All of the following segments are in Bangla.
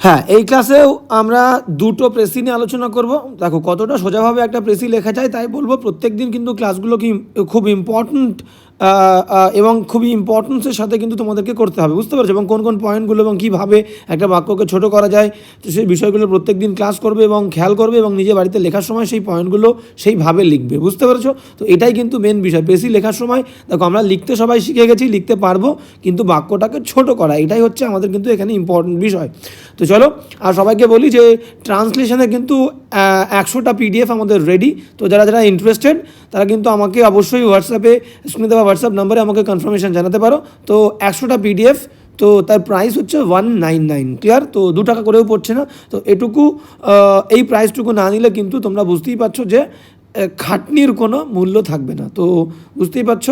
হ্যাঁ এই ক্লাসেও আমরা দুটো প্রেসি নিয়ে আলোচনা করব। দেখো, কতটা সোজাভাবে একটা প্রেসি লেখা যায় তাই বলব প্রত্যেক দিন কিন্তু ক্লাসগুলো কি খুব ইম্পর্ট্যান্ট এবং খুবই ইম্পর্টেন্সের সাথে কিন্তু তোমাদেরকে করতে হবে, বুঝতে পারছ? এবং কোন কোন পয়েন্টগুলো এবং কীভাবে একটা বাক্যকে ছোট করা যায়, তো সেই বিষয়গুলো প্রত্যেক দিন ক্লাস করবে এবং খেয়াল করবে এবং নিজে বাড়িতে লেখার সময় সেই পয়েন্টগুলো সেইভাবে লিখবে, বুঝতে পেরেছ? তো এটাই কিন্তু মেন বিষয়। বেশি লেখার সময়, দেখো আমরা লিখতে সবাই শিখে গেছি, লিখতে পারব, কিন্তু বাক্যটাকে ছোট করা, এটাই হচ্ছে আমাদের কিন্তু এখানে ইম্পর্টেন্ট বিষয়। তো চলো, আর সবাইকে বলি যে ট্রান্সলেশনে কিন্তু একশোটা পিডিএফ আমাদের রেডি তো যারা যারা ইন্টারেস্টেড তারা কিন্তু আমাকে অবশ্যই হোয়াটসঅ্যাপে স্ক্রিনে দেওয়া হোয়াটসঅ্যাপ নাম্বারে আমাকে কনফার্মেশন জানাতে পারো। তো একশোটা পিডিএফ তো তার প্রাইস হচ্ছে ওয়ান নাইন নাইন ক্লিয়ার তো দু টাকা করেও পড়ছে না। তো এটুকু এই প্রাইসটুকু না নিলে কিন্তু তোমরা বুঝতেই পারছ যে খাটনির কোনো মূল্য থাকবে না। তো বুঝতেই পারছ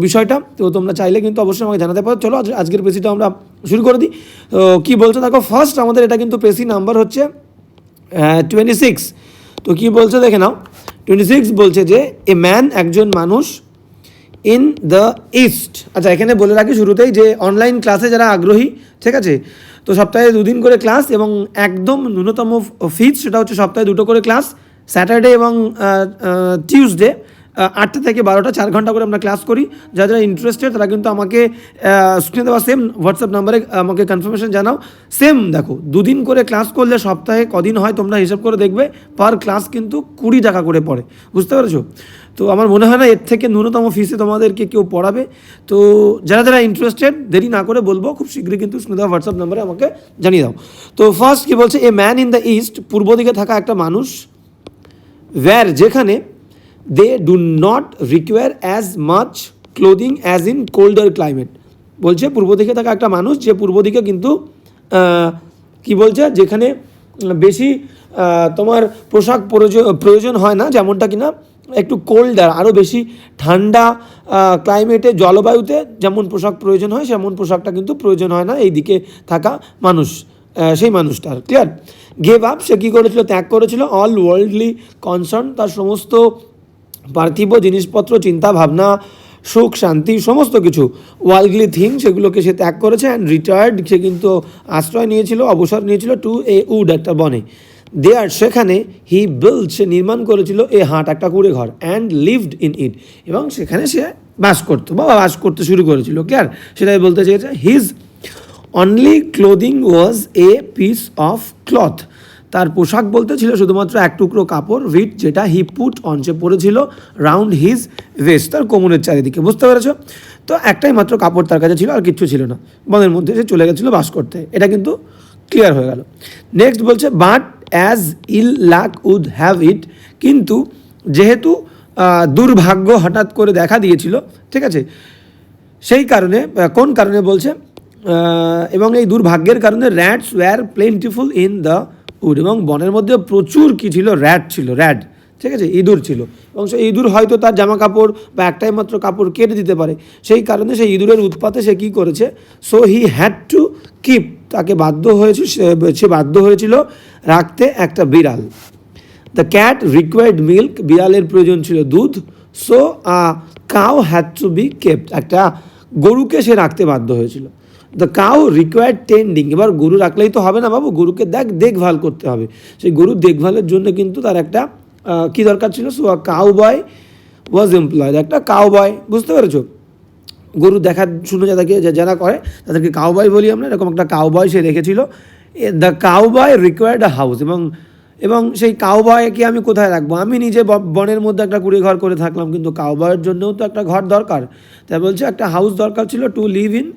বিষয়টা। তো তোমরা চাইলে কিন্তু অবশ্যই আমাকে জানাতে পারো। চলো, আজ- আজকের পেসিটা আমরা শুরু করে দিই। কী বলছো? দেখো ফার্স্ট আমাদের এটা কিন্তু পেসি নাম্বার হচ্ছে টোয়েন্টি সিক্স তো কী বলছে? দেখে নাও। টোয়েন্টি সিক্স বলছে যে, এ ম্যান একজন মানুষ ইন দ্য ইস্ট আচ্ছা এখানে বলে রাখি শুরুতেই যে অনলাইন ক্লাসে যারা আগ্রহী, ঠিক আছে? তো সপ্তাহে দুদিন করে ক্লাস এবং একদম ন্যূনতম ফিজ সেটা হচ্ছে সপ্তাহে দুটো করে ক্লাস স্যাটারডে এবং টিউসডে আটটা থেকে বারোটা, চার ঘণ্টা করে আমরা ক্লাস করি। যারা যারা ইন্টারেস্টেড তারা কিন্তু আমাকে স্ক্রিনে দেওয়া সেম হোয়াটসঅ্যাপ নাম্বারে আমাকে কনফার্মেশন জানাও। সেম দেখো, দুদিন করে ক্লাস করলে সপ্তাহে কদিন হয় তোমরা হিসাব করে দেখবে পার ক্লাস কিন্তু কুড়ি টাকা করে পড়ে। বুঝতে পেরেছ? তো আমার মনে হয় না এর থেকে ন্যূনতম ফিসে তোমাদেরকে কেউ পড়াবে। তো যারা যারা ইন্টারেস্টেড দেরি না করে বলব, খুব শীঘ্রই কিন্তু স্মিতা হোয়াটসঅ্যাপ নাম্বারে আমাকে জানিয়ে দাও। তো ফার্স্ট কী বলছে? A man in the east পূর্ব দিকে থাকা একটা মানুষ, where? যেখানে they do not require as much clothing as in colder climate বলছে, পূর্ব দিকে থাকা একটা মানুষ, যে পূর্ব দিকে কিন্তু কি বলছে, যেখানে বেশি তোমার পোশাক প্রয়োজন হয় না, যেমনটা কিনা একটু কোল্ডার আরও বেশি ঠান্ডা ক্লাইমেটে জলবায়ুতে যেমন পোশাক প্রয়োজন হয়, সেমন পোশাকটা কিন্তু প্রয়োজন হয় না, এই দিকে থাকা মানুষ সেই মানুষটার। ক্লিয়ার গেভ আপ সে কী করেছিল? ত্যাগ করেছিল। অল ওয়ার্ল্ডলি কনসার্ন তার সমস্ত পার্থিব জিনিসপত্র চিন্তা ভাবনা সুখ, শান্তি, সমস্ত কিছু। ওয়ার্ল্ডলি থিং সেগুলোকে সে ত্যাগ করেছে অ্যান্ড রিটায়ার্ড সে কিন্তু আশ্রয় নিয়েছিল, অবসর নিয়েছিল টু এ উড একটা বনে দেয়ার সেখানে হি বিল্ড সে নির্মাণ করেছিল এ হাট, একটা কুড়ে ঘর অ্যান্ড লিভড ইন ইট এবং সেখানে সে বাস করতো, বা বাস করতে শুরু করেছিল। ক্লিয়ার সেটাই বলতে চেয়েছে। His only clothing was a piece of cloth তার পোশাক বলতে ছিল শুধুমাত্র এক টুকরো কাপড়, রিট যেটা হি পুট সে পরেছিল রাউন্ড হিজ ভেস্ট তার কোমরের চারিদিকে, বুঝতে পেরেছ? তো একটাই মাত্র কাপড় তার কাছে ছিল আর কিচ্ছু ছিল না। বনের মধ্যে সে চলে গেছিল বাস করতে। এটা কিন্তু ক্লিয়ার হয়ে গেল। নেক্সট বলছে but as ill luck would have it কিন্তু যেহেতু দুর্ভাগ্য হঠাৎ করে দেখা দিয়েছিল, ঠিক আছে? সেই কারণে কোন কারণে বলছে? এবং এই দুর্ভাগ্যের কারণে rats were plentiful in the wood এবং বনের মধ্যে প্রচুর কি ছিল? র্যাড ছিল র্যাড ঠিক আছে? ইঁদুর ছিল। এবং সেই ইঁদুর হয়তো তার জামা কাপড় বা একটাই মাত্র কাপড় কেটে দিতে পারে। সেই কারণে সেই ইঁদুরের উৎপাতে সে কী করেছে? So he had to keep তাকে বাধ্য হয়েছে সে- বাধ্য হয়েছিল রাখতে একটা বিড়াল। দ্য ক্যাট রিকোয়ার্ড মিল্ক বিড়ালের প্রয়োজন ছিল দুধ। So a cow had to be kept একটা গরুকে সে রাখতে বাধ্য হয়েছিল। দ্য কাউ রিকোয়ার্ড টেন্ডিং এবার গরু রাখলেই তো হবে না বাবু, গরুকে দেখ, দেখভাল করতে হবে। সেই গরুর দেখভালের জন্য কিন্তু তার একটা কি দরকার ছিল? So cowboy was employed একটা কাউ বয় বুঝতে পেরেছ? গরু দেখা শুনে যাদেরকে যারা করে, তাদেরকে কাউবয় বলি আমরা, এরকম একটা কাউবয় সে রেখেছিল। The cowboy required a house এবং এবং সেই কাউবয়কে আমি কোথায় রাখব? আমি নিজে বনের মধ্যে একটা কুড়ে ঘর করে থাকলাম, কিন্তু কাউবয়ের জন্যও তো একটা ঘর দরকার। তাই বলছে, একটা হাউস দরকার ছিল টু লিভ ইন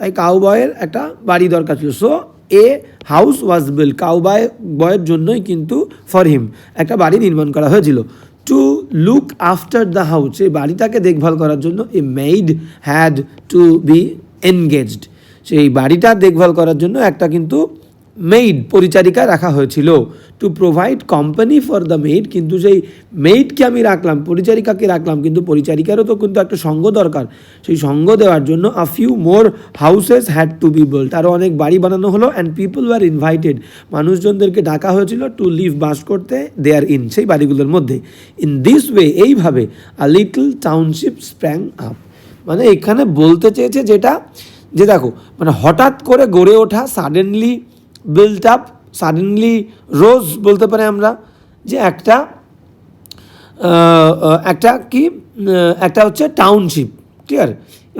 তাই কাউ বয়ের একটা বাড়ি দরকার ছিল। So a house was built cowboy বয়ের জন্যই কিন্তু ফর হিম একটা বাড়ি নির্মাণ করা হয়েছিল। To look after the house এই বাড়িটাকে দেখভাল করার জন্য a maid had to be engaged সেই বাড়িটা দেখভাল করার জন্য একটা কিন্তু মেইড পরিচারিকা রাখা হয়েছিল। To provide company for the maid কিন্তু সেই মেইডকে আমি রাখলাম, পরিচারিকাকে রাখলাম, কিন্তু পরিচারিকারও তো কিন্তু একটা সঙ্গ দরকার। সেই সঙ্গ দেওয়ার জন্য a few more houses had to be build আরও অনেক বাড়ি বানানো হলো অ্যান্ড পিপল ওয়ার ইনভাইটেড মানুষজনদেরকে ডাকা হয়েছিল টু লিভ বাস করতে দেয়ার ইন সেই বাড়িগুলোর মধ্যে। ইন দিস ওয়ে এইভাবে a little township sprang up মানে এখানে বলতে চেয়েছে যেটা, যে দেখো মানে হঠাৎ করে গড়ে ওঠা suddenly built up suddenly rose বলতে পারি আমরা, যে একটা একটা কি একটা হচ্ছে টাউনশিপ ক্লিয়ার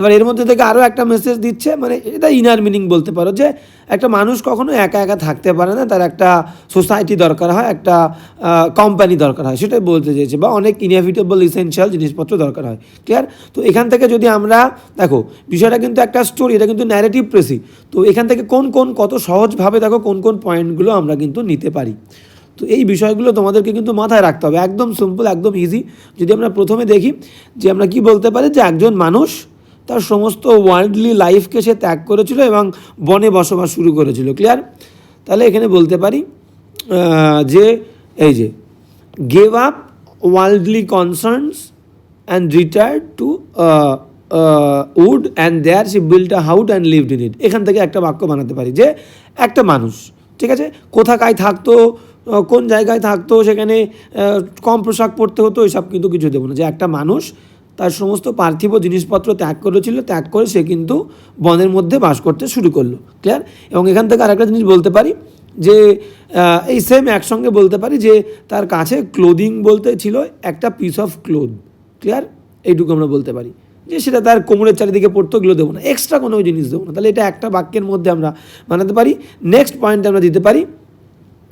এবার এর মধ্যে থেকে আরও একটা মেসেজ দিচ্ছে মানে এটা ইনার মিনিং বলতে পারো যে, একটা মানুষ কখনো একা একা থাকতে পারে না, তার একটা সোসাইটি দরকার হয়, একটা কোম্পানি দরকার হয়, সেটাই বলতে চেয়েছে বা অনেক ইনএভিটেবল ইসেনশিয়াল জিনিসপত্র দরকার হয় ক্লিয়ার তো এখান থেকে যদি আমরা, দেখো, বিষয়টা কিন্তু একটা স্টোরি এটা কিন্তু ন্যারেটিভ প্রেসি তো এখান থেকে কোন কোন, কত সহজভাবে, দেখো, কোন কোন পয়েন্টগুলো আমরা কিন্তু নিতে পারি। তো এই বিষয়গুলো তোমাদেরকে কিন্তু মাথায় রাখতে হবে, একদম সিম্পল একদম ইজি যদি আমরা প্রথমে দেখি যে আমরা কি বলতে পারি যে একজন মানুষ তার সমস্ত ওয়ার্ল্ডলি লাইফকে সে ত্যাগ করেছিল এবং বনে বসবাস শুরু করেছিল ক্লিয়ার তাহলে এখানে বলতে পারি যে এই যে gave up worldly concerns and retired to wood and there she build a hut and lived in it এখান থেকে একটা বাক্য বানাতে পারি, যে একটা মানুষ, ঠিক আছে? কোথাকায় থাকতো, কোন জায়গায় থাকতো, সেখানে কম পোশাক পরতে হতো, এসব কিন্তু কিছু দেবো না। যে একটা মানুষ তার সমস্ত পার্থিব জিনিসপত্র ত্যাগ করেছিল, ত্যাগ করে সে কিন্তু বনের মধ্যে বাস করতে শুরু করল। ক্লিয়ার এবং এখান থেকে আরেকটা জিনিস বলতে পারি, যে এই সেম একসঙ্গে বলতে পারি যে, তার কাছে ক্লোদিং বলতে ছিল একটা পিস অফ ক্লোথ ক্লিয়ার এইটুকু আমরা বলতে পারি। যে, সেটা তার কোমরের চারিদিকে পড়তো, এগুলো দেবো না। এক্সট্রা কোনো জিনিস দেবো না। তাহলে এটা একটা বাক্যের মধ্যে আমরা বানাতে পারি। নেক্সট পয়েন্ট আমরা দিতে পারি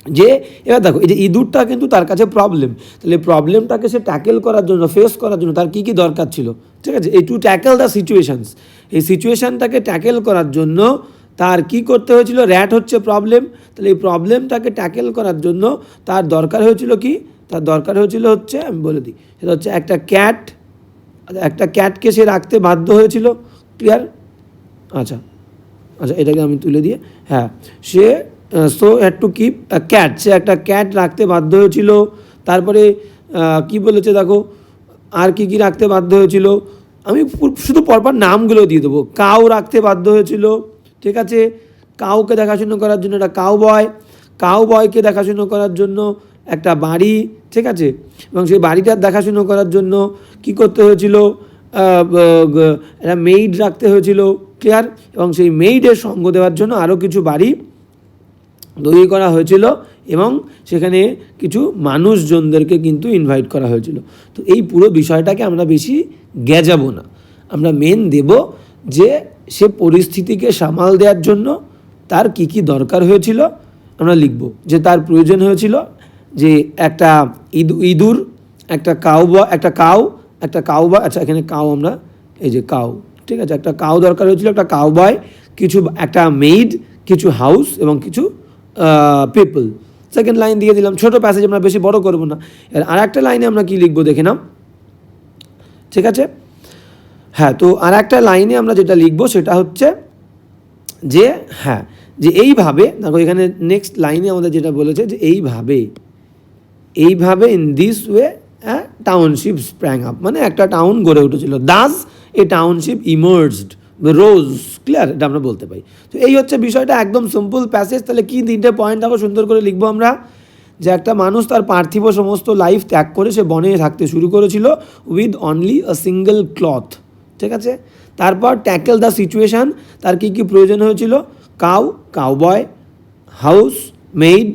যে, এবার দেখো, এই যে ইঁদুরটা কিন্তু তার কাছে প্রবলেম তাহলে প্রবলেমটাকে সে ট্যাকেল করার জন্য ফেস করার জন্য তার কী কী দরকার ছিল? ঠিক আছে? এই টু ট্যাকেল দ্য সিচুয়েশানস এই সিচুয়েশনটাকে ট্যাকেল করার জন্য তার কি করতে হয়েছিল? র্যাট হচ্ছে প্রবলেম তাহলে এই প্রবলেমটাকে ট্যাকেল করার জন্য তার দরকার হয়েছিল কি? তার দরকার হয়েছিল হচ্ছে, আমি বলে দিই, সেটা হচ্ছে একটা ক্যাট একটা ক্যাটকে সে রাখতে বাধ্য হয়েছিল। ক্লিয়ার আচ্ছা। আচ্ছা এটাকে আমি তুলে দিয়ে হ্যাঁ। সে so had to keep cat সে একটা ক্যাট রাখতে বাধ্য হয়েছিল। তারপরে কি বলেছে দেখো, আর কি কি রাখতে বাধ্য হয়েছিল? আমি শুধু পরপর নামগুলো দিয়ে দেবো। কাউ রাখতে বাধ্য হয়েছিল, ঠিক আছে? কাউকে দেখাশুনো করার জন্য একটা কাউ বয় কাউ বয়কে দেখাশুনো করার জন্য একটা বাড়ি, ঠিক আছে? এবং সেই বাড়িটার দেখাশুনো করার জন্য কি করতে হয়েছিল? একটা মেইড রাখতে হয়েছিল ক্লিয়ার এবং সেই মেইডের সঙ্গ দেওয়ার জন্য আরও কিছু বাড়ি তৈরি করা হয়েছিল এবং সেখানে কিছু মানুষজনদেরকে কিন্তু ইনভাইট করা হয়েছিল। তো এই পুরো বিষয়টাকে আমরা বেশি গেজাবো না। আমরা মেন দেব যে সে পরিস্থিতিকে সামাল দেওয়ার জন্য তার কি কি দরকার হয়েছিল আমরা লিখব। যে তার প্রয়োজন হয়েছিল যে একটা ইঁদু, ইঁদুর, একটা কাউ বা, একটা কাউ একটা কাউ বা আচ্ছা এখানে কাউ আমরা, এই যে কাউ, ঠিক আছে? একটা কাউ দরকার হয়েছিল, একটা কাউ বয় কিছু, একটা মেইড, কিছু হাউস এবং কিছু পিপল সেকেন্ড লাইন দিয়ে দিলাম, ছোট প্যাসেজ আমরা বেশি বড় করব না। আর একটা লাইনে আমরা কি লিখব দেখে নাও। ঠিক আছে? হ্যাঁ তো আর একটা লাইনে আমরা যেটা লিখব সেটা হচ্ছে যে হ্যাঁ যে এইভাবে, দেখো এখানে নেক্সট লাইনে আমাদের যেটা বলেছে যে এইভাবে এইভাবে ইন দিস ওয়ে হ্যাঁ টাউনশিপ স্প্র্যাং আপ মানে একটা টাউন গড়ে উঠেছিল। Thus a township emerged rose clear এটা আমরা বলতে পারি। তো এই হচ্ছে বিষয়টা, একদম সিম্পল প্যাসেজ তাহলে কী তিনটে পয়েন্ট আবার সুন্দর করে লিখব আমরা? যে একটা মানুষ তার পার্থিব সমস্ত লাইফ ত্যাগ করে সে বনে থাকতে শুরু করেছিল with only a single cloth ঠিক আছে? তারপর ট্যাকেল দ্য সিচুয়েশান তার কী কী প্রয়োজন হয়েছিল? কাউ কাউবয় হাউস মেইড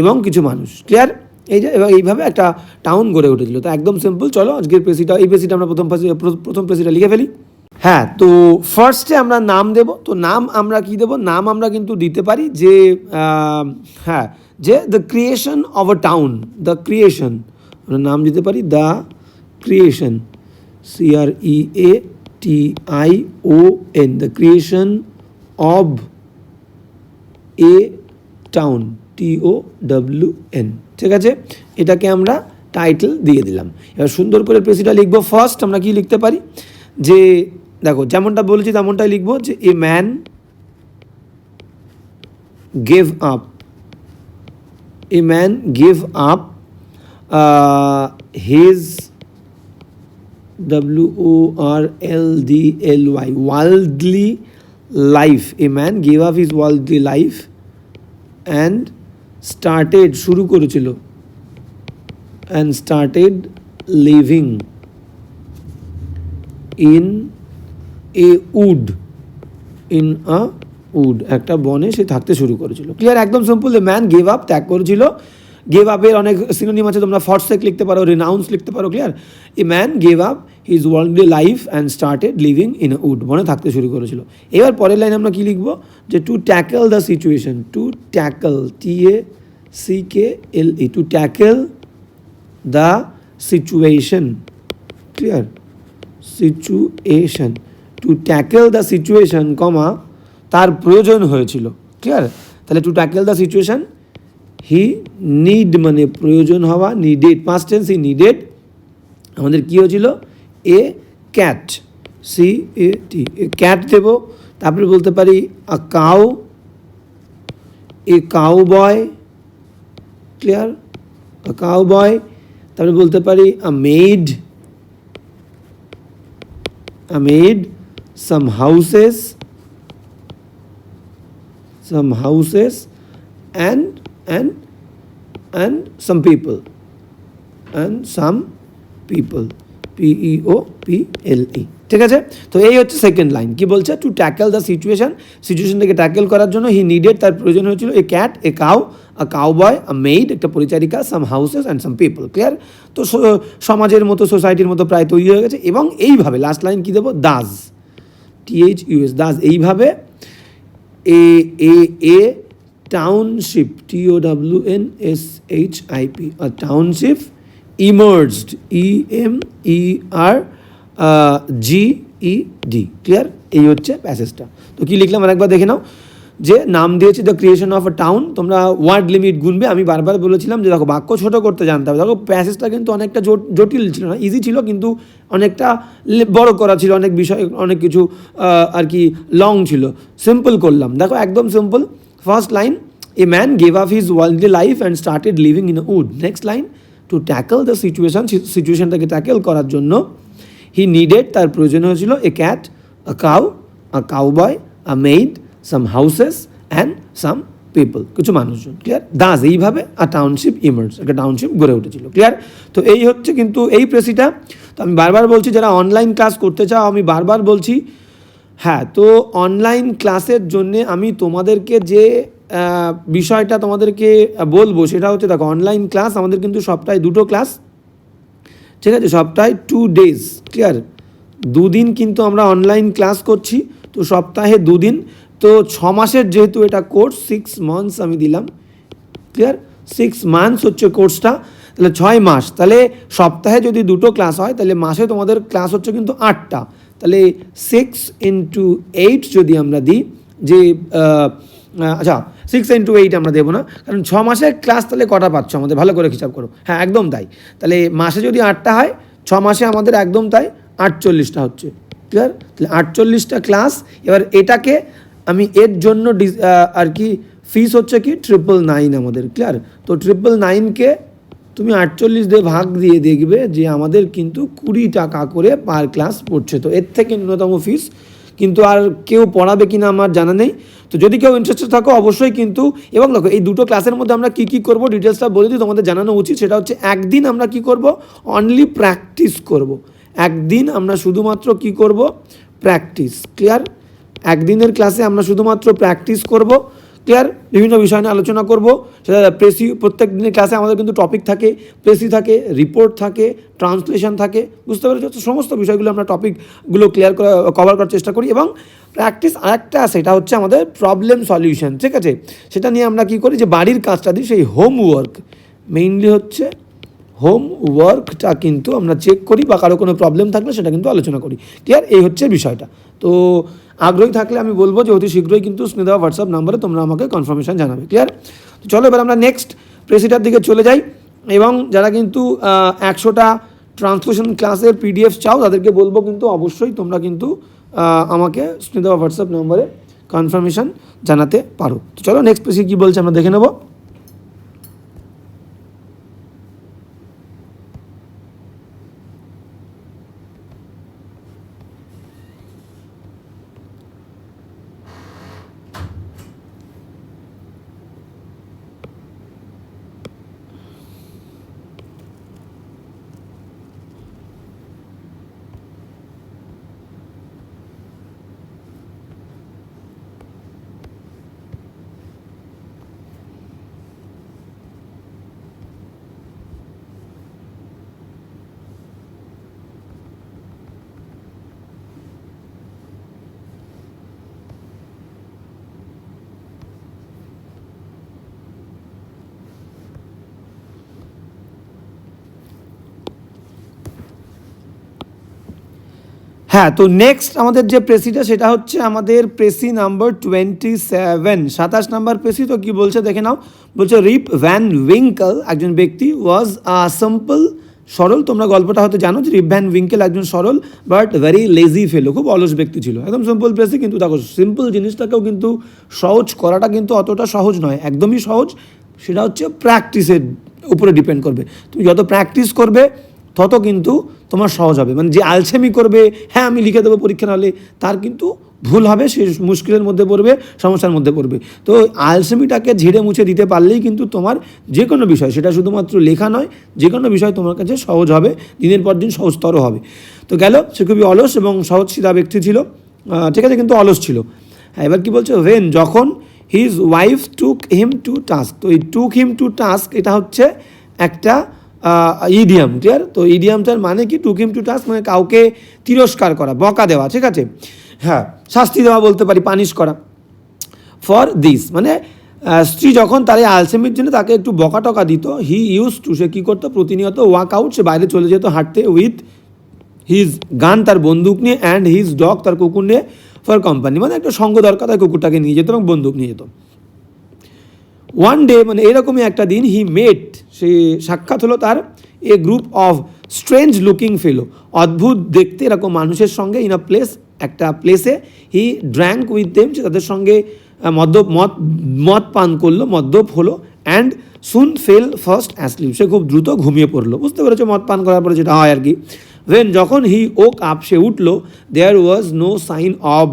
এবং কিছু মানুষ। ক্লিয়ার এই যে, এবং এইভাবে একটা টাউন গড়ে উঠেছিল। তো একদম সিম্পল চলো, আজকের পেসিটা এই পেসিটা আমরা প্রথম প্রথম পেসিটা লিখে ফেলি। হ্যাঁ তো ফার্স্টে আমরা নাম দেব, তো নাম আমরা কি দেব? নাম আমরা কিন্তু দিতে পারি যে হ্যাঁ যে the creation of a town the creation আমরা নাম দিতে পারি the creation C R E A T I O N the creation of a town T O W N ঠিক আছে? এটাকে আমরা টাইটেল দিয়ে দিলাম। এবার সুন্দর করে প্রেসিটা লিখব। ফার্স্ট আমরা কি লিখতে পারি? যে দেখো যেমনটা বলেছি তেমনটাই লিখব যে a man gave up a man gave up his W O R L D L Y worldly life a man gave up his worldly life and started শুরু করেছিল and started living in a wood, in a wood, একটা বনে সে থাকতে শুরু করেছিল। ক্লিয়ার একদম simple the man gave up ত্যাগ করেছিল। গেভ আপের অনেক সিনোনিম আছে, তোমরা ফটসেক লিখতে পারো রিনাউন্স লিখতে পারো clear a man gave up his worldly life and started living in wood বনে থাকতে শুরু করেছিল। এবার পরের লাইন আমরা কী লিখব? যে to tackle the situation to tackle T A C K L E to tackle the situation clear situation to tackle the situation comma তার প্রয়োজন হয়েছিল। ক্লিয়ার তাহলে to tackle the situation he need মানে প্রয়োজন হওয়া নিডেড পাঁচ টেন্স হি নিডেড আমাদের কী হয়েছিল? A cat C A T a cat দেব, তারপরে বলতে পারি a cow a cowboy clear a boy তারপরে বলতে পারি a maid I made some houses, some houses, and and and some people, and some people. P E O P L E. ঠিক আছে? তো এই হচ্ছে সেকেন্ড লাইন কি বলছে? টু ট্যাকেল দ্য সিচুয়েশন সিচুয়েশনটাকে ট্যাকেল করার জন্য হি নিডেড তার প্রয়োজন হয়েছিল a cat a cow a boy a maid একটা পরিচারিকা some houses and some people clear তো সমাজের মতো সোসাইটির মতো প্রায় তৈরি হয়ে গেছে। এবং এইভাবে লাস্ট লাইন কী দেবো? Das T H U S thus এইভাবে a a a township T O W N S H I P R township emerged E M E R G E D clear এই হচ্ছে প্যাসেজটা তো কি লিখলাম? আরেকবার দেখে নাও। যে নাম দিয়েছি the creation of a town তোমরা ওয়ার্ড লিমিট গুনবে। আমি বারবার বলেছিলাম যে দেখো, বাক্য ছোট করতে জানতে হবে। দেখো প্যাসেজটা কিন্তু অনেকটা জট- জটিল ছিল না ইজি ছিল, কিন্তু অনেকটা বড় করা ছিল, অনেক বিষয়, অনেক কিছু আর কি লং ছিল। সিম্পল করলাম। দেখো, একদম simple first line a man gave up his worldly life and started living in wood next line to tackle the situation সিচুয়েশনটাকে tackle করার জন্য হি নিডেড তার প্রয়োজন হয়েছিল a cat a cow a cowboy a maid some houses and some people কিছু মানুষজন ক্লিয়ার দাস এইভাবে আ টাউনশিপ ইমার্জ একটা টাউনশিপ গড়ে উঠেছিল ক্লিয়ার তো এই হচ্ছে কিন্তু এই প্রেসিটা তো আমি বারবার বলছি, যারা অনলাইন ক্লাস করতে চাও, আমি বারবার বলছি হ্যাঁ তো অনলাইন ক্লাসের জন্য আমি তোমাদেরকে যে বিষয়টা তোমাদেরকে বলব, সেটা হচ্ছে, দেখো অনলাইন ক্লাস আমাদের কিন্তু সপ্তাহে দুটো ক্লাস ঠিক আছে? সপ্তাহে টু ডেজ ক্লিয়ার দুদিন কিন্তু আমরা অনলাইন ক্লাস করছি, তো সপ্তাহে দুদিন তো ছ মাসের যেহেতু এটা কোর্স সিক্স মান্থস আমি দিলাম। ক্লিয়ার সিক্স মান্থস হচ্ছে কোর্সটা তাহলে ছয় মাস। তাহলে সপ্তাহে যদি দুটো ক্লাস হয়, তাহলে মাসে তোমাদের ক্লাস হচ্ছে কিন্তু আটটা। তাহলে সিক্স ইন্টু এইট যদি আমরা দিই, যে আচ্ছা সিক্স ইন্টু এইট আমরা দেবো না। কারণ ছ মাসের ক্লাস তাহলে কটা পাচ্ছ আমাদের? ভালো করে হিসাব করো। হ্যাঁ একদম তাই। তাহলে মাসে যদি আটটা হয়, ছ মাসে আমাদের একদম তাই আটচল্লিশটা হচ্ছে। ক্লিয়ার তাহলে আটচল্লিশটা ক্লাস এবার এটাকে আমি এর জন্য আর কি ফিস হচ্ছে কি ট্রিপল নাইন আমাদের ক্লিয়ার তো ট্রিপল নাইনকে তুমি আটচল্লিশ দিয়ে ভাগ দিয়ে দেখবে যে আমাদের কিন্তু কুড়ি টাকা করে পার ক্লাস পড়ছে। তো এর থেকে ন্যূনতম ফিস কিন্তু আর কেউ পড়াবে কিনা আমার জানা নেই। তো যদি কেউ ইন্টারেস্টেড থাকো, অবশ্যই কিন্তু এবং দেখো, এই দুটো ক্লাসের মধ্যে আমরা কী কী করব ডিটেলসটা বলে দিই, তোমাদের জানানো উচিত। সেটা হচ্ছে একদিন আমরা কি করব? অনলি প্র্যাকটিস করব। একদিন আমরা শুধুমাত্র কি করব? প্র্যাকটিস ক্লিয়ার একদিনের ক্লাসে আমরা শুধুমাত্র প্র্যাকটিস করব ক্লিয়ার বিভিন্ন বিষয় নিয়ে আলোচনা করব। সেটা প্রেসি প্রত্যেক দিনের ক্লাসে আমাদের কিন্তু টপিক থাকে প্রেসি থাকে রিপোর্ট থাকে ট্রান্সলেশন থাকে, বুঝতে পেরেছ? সমস্ত বিষয়গুলো আমরা টপিকগুলো ক্লিয়ার করা কভার করার চেষ্টা করি এবং প্র্যাকটিস আরেকটা সেটা হচ্ছে আমাদের প্রবলেম সলিউশন ঠিক আছে? সেটা নিয়ে আমরা কি করি? যে বাড়ির কাজটা দিই, সেই হোমওয়ার্ক মেইনলি হচ্ছে হোম ওয়ার্কটা কিন্তু আমরা চেক করি বা কারও কোনো প্রবলেম থাকলে সেটা কিন্তু আলোচনা করি ক্লিয়ার এই হচ্ছে বিষয়টা। তো আগ্রহী থাকলে আমি বলব যে অতি শীঘ্রই কিন্তু স্নেহা হোয়াটসঅ্যাপ নাম্বারে তোমরা আমাকে কনফার্মেশন জানাবে ক্লিয়ার তো চলো এবার আমরা নেক্সট প্রেসিটার দিকে চলে যাই এবং যারা কিন্তু একশোটা ট্রান্সলেশন ক্লাসের পিডিএফ চাও, তাদেরকে বলব কিন্তু অবশ্যই তোমরা কিন্তু আমাকে স্নেহা হোয়াটসঅ্যাপ নাম্বারে কনফার্মেশন জানাতে পারো। তো চলো নেক্সট প্রেসি কী বলছে আমরা দেখে নেব। হ্যাঁ তো নেক্সট আমাদের যে প্রেসিটা সেটা হচ্ছে আমাদের প্রেসি নাম্বার টোয়েন্টি সেভেন সাতাশ নাম্বার প্রেসি তো কী বলছে দেখে নাও। বলছে, রিপ ভ্যান উইঙ্কল, একজন ব্যক্তি ওয়াজ আ সিম্পল সরল। তোমরা গল্পটা হয়তো জানো যে রিপ ভ্যান উইঙ্কেল একজন সরল বাট ভেরি লেজি ফেলো খুব অলস ব্যক্তি ছিল। একদম সিম্পল প্রেসি, কিন্তু দেখো সিম্পল জিনিসটাকেও কিন্তু সহজ করাটা কিন্তু অতটা সহজ নয়, একদমই সহজ। সেটা হচ্ছে প্র্যাকটিসের উপরে ডিপেন্ড করবে। তুমি যত প্র্যাকটিস করবে তত কিন্তু তোমার সহজ হবে। মানে যে আলসেমি করবে হ্যাঁ আমি লিখে দেবো পরীক্ষা হলে, তার কিন্তু ভুল হবে, সে মুশকিলের মধ্যে পড়বে, সমস্যার মধ্যে পড়বে। তো আলসেমিটাকে ঝেড়ে মুছে দিতে পারলেই কিন্তু তোমার যে কোনো বিষয়, সেটা শুধুমাত্র লেখা নয় যে কোনো বিষয় তোমার কাছে সহজ হবে, দিনের পর দিন সহজতর হবে। তো গেল, সে খুবই অলস এবং সহজ সিধা ব্যক্তি ছিল। ঠিক আছে, কিন্তু অলস ছিল। হ্যাঁ এবার কি বলছে? ওয়েন যখন his wife took him to task তো এই টুক হিম টু টাস্ক এটা হচ্ছে একটা ইডিয়াম ক্লিয়ার তো ইডিয়ামটার মানে কি? টুক হিম টু টাস্ক মানে কাউকে তিরস্কার করা, বকা দেওয়া, ঠিক আছে? হ্যাঁ শাস্তি দেওয়া বলতে পারি পানিশ করা। ফর দিস মানে স্ত্রী যখন তার এই আলসেমির জন্য তাকে একটু বকা টকা দিত হি ইউজ টু সে কী করতো? প্রতিনিয়ত ওয়াক আউট সে বাইরে চলে যেত হাঁটতে উইথ হিজ গান, তার বন্দুক নিয়ে অ্যান্ড হিজ ডগ তার কুকুর নিয়ে ফর কোম্পানি মানে একটা সঙ্গ দরকার তার কুকুরটাকে নিয়ে যেত এবং বন্দুক নিয়ে যেত। ওয়ান ডে মানে এরকমই একটা দিন হি মেট সে সাক্ষাৎ হলো তার a group of strange looking fellow অদ্ভুত দেখতে এরকম মানুষের সঙ্গে ইন আ প্লেস একটা প্লেসে হি ড্র্যাঙ্ক উইথ দেম সে তাদের সঙ্গে আহ, মদ্যপ মদ মদ পান করল মদ্যপ হলো and soon fell fast asleep সে খুব দ্রুত ঘুমিয়ে পড়ল। বুঝতে পেরেছ? মদ পান করার পরে যেটা হয় আর কি। ওয়েন যখন হি ওক আপ সে উঠল there was no sign of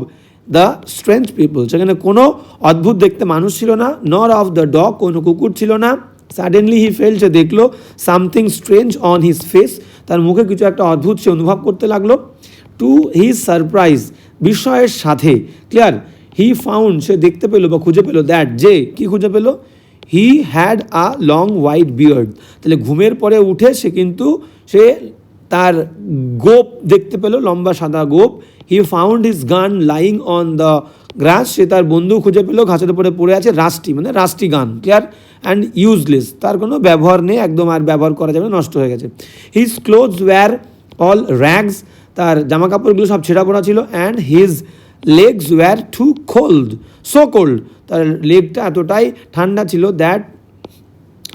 the strange people সেখানে কোনো অদ্ভুত দেখতে মানুষ ছিল না নর অফ দ্য ডগ কোনো কুকুর ছিল না। সাডেনলি হি ফেল সে দেখল something strange on his face তার মুখে কিছু একটা অদ্ভুত সে অনুভব করতে লাগল। টু হিজ সারপ্রাইজ বিস্ময়ের সাথে ক্লিয়ার হি ফাউন্ড সে দেখতে পেল বা খুঁজে পেল দ্যাট যে, কি খুঁজে পেল? He had a long white beard তাহলে ঘুমের পরে উঠে সে কিন্তু, সে তার গোপ দেখতে পেল, লম্বা সাদা গোপ। He found his gun lying on the grass সে তার বন্ধু খুঁজে পেল, ঘাসের উপরে পড়ে আছে রাস্টি মানে রাস্টি গান ক্লিয়ার অ্যান্ড ইউজলেস তার কোনো ব্যবহার নেই, একদম আর ব্যবহার করা যাবে নষ্ট হয়ে গেছে। His clothes were all rags তার জামা কাপড়গুলো সব ছেঁড়া পড়া ছিল and his legs were too cold so cold তার লেগটা এতটাই ঠান্ডা ছিল দ্যাট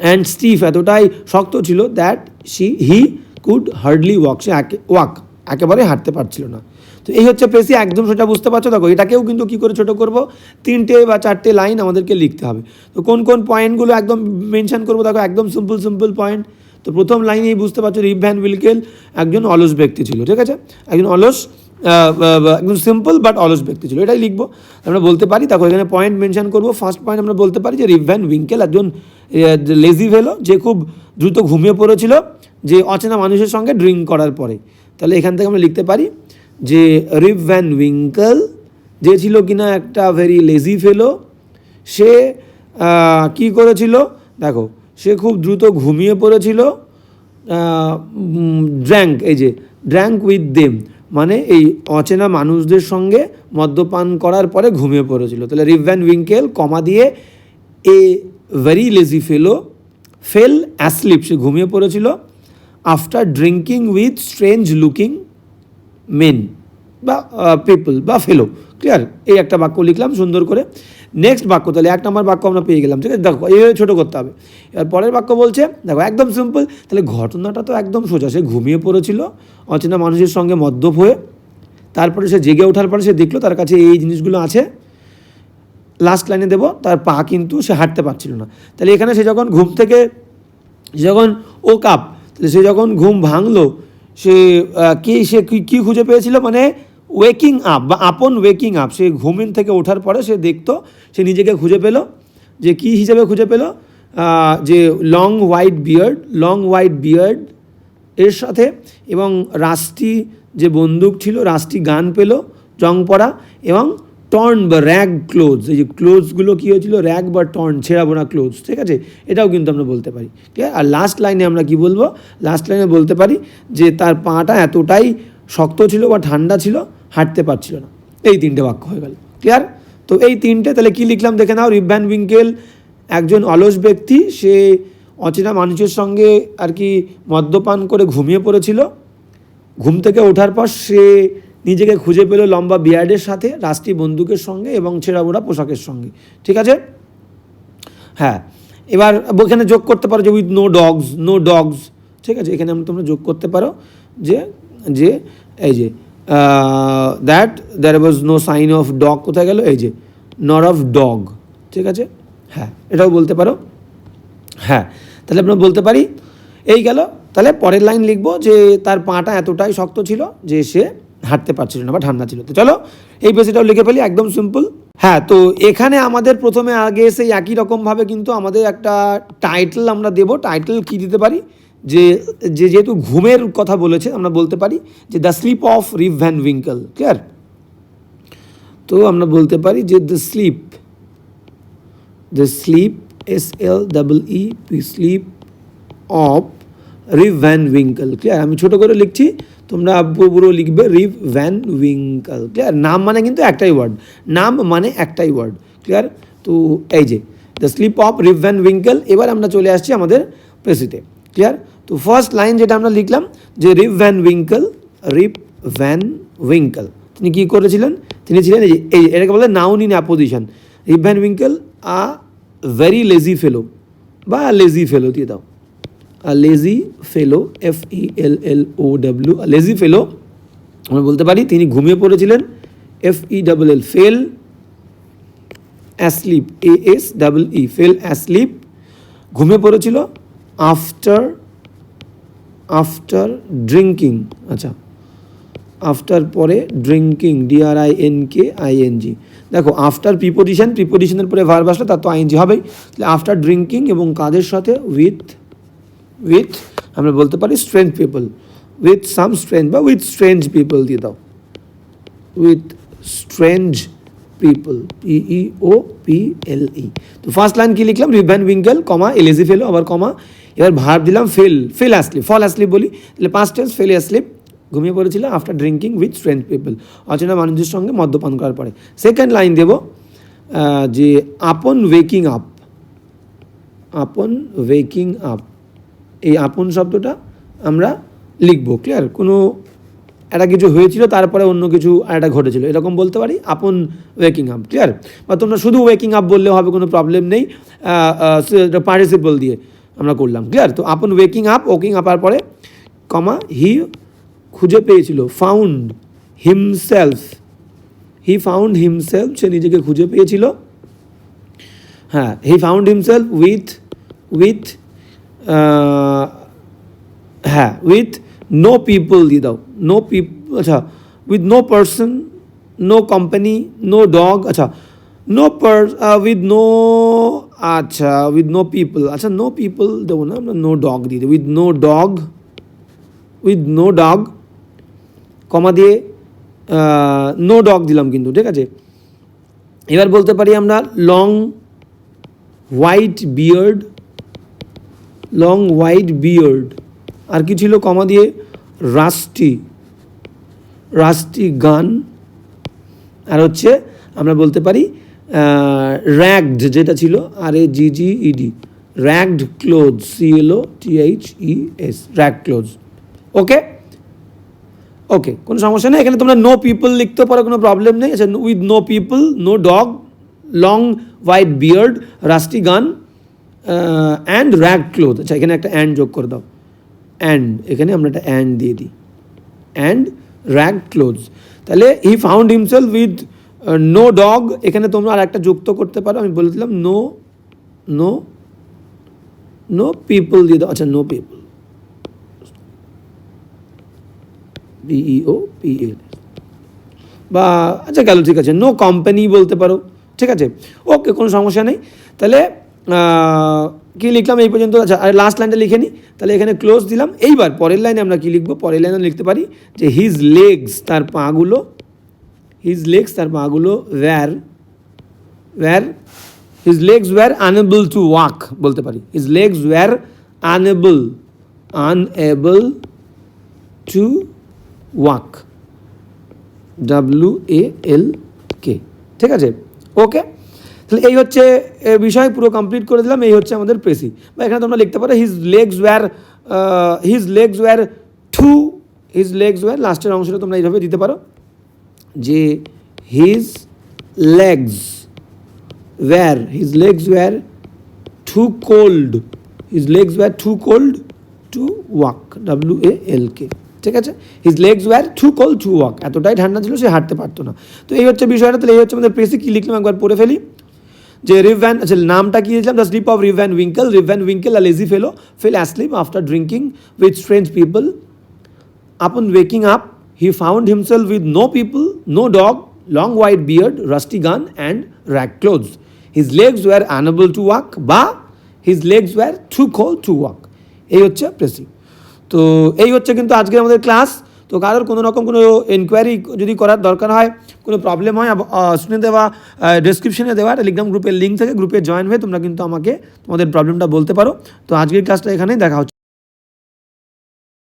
অ্যান্ড স্টিফ এতটাই শক্ত ছিল that see he could hardly walk say walk একেবারে হাঁটতে পারছিল না। তো এই হচ্ছে পেসি একদম সেটা বুঝতে পারছ? দেখো, এটাকেও কিন্তু কী করে ছোট করব? তিনটে বা চারটে লাইন আমাদেরকে লিখতে হবে। তো কোন কোন পয়েন্টগুলো একদম মেনশন করব? দেখো, একদম সিম্পল সিম্পল পয়েন্ট তো প্রথম লাইনেই বুঝতে পারছ, রিপ ভ্যান উইলকেল একজন অলস ব্যক্তি ছিল, ঠিক আছে? একজন অলস একদম সিম্পল বাট অলস ব্যক্তি ছিল, এটাই লিখব। আমরা বলতে পারি, দেখো, এখানে পয়েন্ট মেনশন করব। ফার্স্ট পয়েন্ট আমরা বলতে পারি যে রিপ ভ্যান উইঙ্কেল একজন লেজি ভেলো যে খুব দ্রুত ঘুমিয়ে পড়েছিল, যে অচেনা মানুষের সঙ্গে ড্রিঙ্ক করার পরে। তাহলে এখান থেকে আমরা লিখতে পারি যে রিপ ভ্যান উইঙ্কেল, যে ছিল কিনা একটা ভেরি লেজি ফেলো সে কি করেছিল? দেখো, সে খুব দ্রুত ঘুমিয়ে পড়েছিল ড্র্যাঙ্ক এই যে ড্র্যাঙ্ক উইথ দেম মানে এই অচেনা মানুষদের সঙ্গে মদ্যপান করার পরে ঘুমিয়ে পড়েছিল। তাহলে রিভ ভ্যান উইঙ্কেল, কমা দিয়ে a very lazy fellow fell asleep সে ঘুমিয়ে পড়েছিল। After drinking with strange looking men বা পিপল বা ফেলো ক্লিয়ার এই একটা বাক্য লিখলাম, সুন্দর করে। নেক্সট বাক্য, তাহলে এক নম্বর বাক্য আমরা পেয়ে গেলাম, ঠিক আছে? দেখো, এইভাবে ছোটো করতে হবে। এবার পরের বাক্য বলছে, দেখো, একদম সিম্পল তাহলে ঘটনাটা তো একদম সোজা। সে ঘুমিয়ে পড়েছিল, অচেনা মানুষের সঙ্গে মদ্যপ হয়ে, তারপরে সে জেগে ওঠার পরে সে দেখল তার কাছে এই জিনিসগুলো আছে। লাস্ট লাইনে দেবো, তার পা কিন্তু সে হাঁটতে পারছিল না। তাহলে এখানে সে যখন ঘুম থেকে, যখন ও কাপ সে যখন ঘুম ভাঙলো, সে কি সে কি- খুঁজে পেয়েছিল? মানে ওয়েকিং আপ বা আপন ওয়েকিং আপ সে ঘুমিন থেকে ওঠার পরে সে দেখতো, সে নিজেকে খুঁজে পেল, যে কি হিসেবে খুঁজে পেল? যে long white beard long white beard এর সাথে এবং রাষ্ট্রি যে বন্দুক ছিল, রাষ্ট্রি গান পেল, জং পড়া এবং টর্ন বা র্যাগ ক্লোথস এই যে ক্লোথসগুলো কী হয়েছিল? র্যাগ বা টর্ন ছেঁড়া বোনা ক্লোথস ঠিক আছে? এটাও কিন্তু আমরা বলতে পারি ঠিক আছে আর লাস্ট লাইনে আমরা কি বলব? লাস্ট লাইনে বলতে পারি যে তার পাটা এতটাই শক্ত ছিল বা ঠান্ডা ছিল, হাঁটতে পারছিল না। এই তিনটে বাক্য হয়ে গেল ক্লিয়ার তো এই তিনটে, তাহলে কি লিখলাম? দেখে নাও, রিব্যান উইঙ্কেল, একজন অলস ব্যক্তি, সে অচেনা মানুষের সঙ্গে আর কি মদ্যপান করে ঘুমিয়ে পড়েছিল। ঘুম থেকে ওঠার পর সে নিজেকে খুঁজে পেল লম্বা বিয়ার্ডের সাথে রাষ্ট্রীয় বন্দুকের সঙ্গে এবং ছেঁড়াবোড়া পোশাকের সঙ্গে। ঠিক আছে? হ্যাঁ এবার এখানে যোগ করতে পারো যে with no dogs no dogs ঠিক আছে? এখানে তোমরা যোগ করতে পারো যে যে, এই যে that there was no sign of dog কোথায় গেল? এই যে নর অফ ডগ ঠিক আছে? হ্যাঁ এটাও বলতে পারো। হ্যাঁ তাহলে আমরা বলতে পারি, এই গেল। তাহলে পরের লাইন লিখব যে তার পাটা এতটাই শক্ত ছিল যে সে হাঁটতে পারছিল না বা ঠান্ডা ছিল। তো চলো, এই পেজটাও লিখে ফেলি, একদম সিম্পল হ্যাঁ তো এখানে আমাদের প্রথমে আগে সেই একই রকমভাবে কিন্তু আমাদের একটা টাইটেল আমরা দেব। টাইটেল কি দিতে পারি? যে যে যেহেতু ঘুমের কথা বলেছে, আমরা বলতে পারি যে the sleep of Rip Van Winkle clear তো আমরা বলতে পারি যে the sleep the sleep S L double E P sleep of Rip Van Winkle clear আমি ছোট করে লিখছি। তোমরা পুরো পুরো লিখবে রিভ ভ্যান উইঙ্কল। ক্লিয়ার? নাম মানে কিন্তু একটাই ওয়ার্ড। নাম মানে একটাই ওয়ার্ড। ক্লিয়ার? তো এই যে, the sleep of Rip Van Winkle, এবার আমরা চলে আসছি আমাদের প্রেসিতে ক্লিয়ার? তো ফার্স্ট লাইন যেটা আমরা লিখলাম, যে Rip Van Winkle, Rip Van Winkle. তিনি কী করেছিলেন? তিনি ছিলেন এই এটাকে বলে noun in apposition Rip Van Winkle, a very lazy fellow বা লেজি ফেলো দিয়ে দাও। Lazy fellow F E L L O W lazy fellow আমরা বলতে পারি তিনি ঘুমিয়ে পড়েছিলেন F E double L fell asleep A S double E fell asleep ঘুমিয়ে পড়েছিল আফটার আফটার ড্রিঙ্কিং আচ্ছা আফটার পরে drinking D R I N K I N G দেখো আফটার প্রিপোজিশন প্রিপোজিশনের পরে ভার্ব আসলে তার তো আইএনজি হবেই, তাহলে আফটার ড্রিঙ্কিং এবং কাদের সাথে উইথ উইথ আমরা বলতে পারি strange people with some strange বা উইথ স্ট্রেঞ্জ পিপল দিয়ে দাও। With strange people P E O P L E তো ফার্স্ট লাইন কি লিখলাম? রিভ্যান উইঙ্কেল কমা এলেজি ফেলো আবার কমা এবার ভার্ব দিলাম ফেল ফেল আসলিপ ফল আসলিপ বলি। তাহলে পাঁচ টেন্স ফেল আসলিপ ঘুমিয়ে পড়েছিল after drinking with strange people অচেনা মানুষদের সঙ্গে মদ্যপান করার পরে। সেকেন্ড লাইন দেব যে upon waking up upon waking up এই আপন শব্দটা আমরা লিখব ক্লিয়ার কোনো একটা কিছু হয়েছিল, তারপরে অন্য কিছু আর একটা ঘটেছিল। এরকম বলতে পারি, আপন ওয়েকিং আপ ক্লিয়ার বা তোমরা শুধু ওয়েকিং আপ বললে হবে, কোনো প্রবলেম নেই। পার্টিসিপল দিয়ে আমরা করলাম ক্লিয়ার তো আপন ওয়েকিং আপ ওয়েকিং আপার পরে কমা হি খুঁজে পেয়েছিল found himself he found himself সে নিজেকে খুঁজে পেয়েছিল। হ্যাঁ he found himself with with হ্যাঁ উইথ নো পিপল দিয়ে দাও নো পিপ আচ্ছা with no person no company no dog আচ্ছা নো পার উইথ নো আচ্ছা উইথ নো পিপল আচ্ছা নো পিপল দেবো না, আমরা নো ডগ দিয়ে দেবো with no dog with no dog comma দিয়ে নো ডগ দিলাম কিন্তু, ঠিক আছে? এবার বলতে পারি আমরা long white beard long white beard আর কি ছিল কমা দিয়ে? রাস্টি রাস্টি গান। আর হচ্ছে আমরা বলতে পারি র্যাগড যেটা ছিল আর A G G E D ragged O T H E S rag cloth okay okay কোনো সমস্যা নেই? এখানে তোমরা নো পিপল লিখতে পারো, কোনো প্রবলেম নেই। আচ্ছা with no people no dog long white beard rusty gun. And rag cloth আচ্ছা এখানে একটা অ্যান্ড যোগ করে দাও। অ্যান্ড এখানে আমরা একটা অ্যান্ড দিয়ে দিই। অ্যান্ড র্যাগ ক্লোথস তাহলে he found himself with no dog এখানে তোমরা আর একটা যুক্ত করতে পারো। আমি বলে দিলাম নো নো নো পিপল দিয়ে দাও। আচ্ছা নো পিপল বিইও পিএল বা আচ্ছা গেল, ঠিক আছে। নো কোম্পানি বলতে পারো। ঠিক আছে? ওকে কোনো সমস্যা নেই। তাহলে কি লিখলাম এই পর্যন্ত? আচ্ছা আর লাস্ট লাইনটা লিখে নিই তাহলে এখানে ক্লোজ দিলাম। এইবার পরের লাইনে আমরা কি লিখব? পরের লাইনে লিখতে পারি যে হিজ লেগস তার পাগুলো হিজ লেগস তার পাগুলো were were his legs were unable to walk বলতে পারি। His legs were unable unable to walk W A L K ঠিক আছে? ওকে তাহলে এই হচ্ছে বিষয় পুরো কমপ্লিট করে দিলাম, এই হচ্ছে আমাদের প্রেসি বা এখানে তোমরা লিখতে পারো his legs were his legs were too his legs were লাস্টের অংশটা তোমরা এইভাবে দিতে পারো, যে his legs were his legs were too cold his legs were too cold to walk W A L K ঠিক আছে? His legs were too cold to walk এতটাই ঠান্ডা ছিল, সে হাঁটতে পারতো না। তো এই হচ্ছে বিষয়টা, তাহলে এই হচ্ছে আমাদের প্রেসে কী লিখলাম একবার পড়ে ফেলি। যে রিভ আচ্ছা নামটা কি দিয়েছিলাম the sleep of Rip Van Winkle Rip Van Winkle a lazy fellow fell asleep after drinking with strange people Upon waking up, he found himself with no people, no dog, long white beard, rusty gun, and rag clothes. His legs were unable to walk, বা his legs were too cold to walk. এই হচ্ছে প্রেসিং তো এই হচ্ছে কিন্তু আজকে আমাদের ক্লাস তো কারোর কোনো রকম কোনো এনকোয়ারি যদি করার দরকার হয়, কোনো প্রবলেম হয় শুনে দেওয়া ডিসক্রিপশনে দেওয়া টেলিগ্রাম গ্রুপের লিঙ্ক থেকে গ্রুপে জয়েন হয়ে তোমরা কিন্তু আমাকে তোমাদের প্রবলেমটা বলতে পারো। তো আজকের ক্লাসটা এখানেই দেখা হচ্ছে।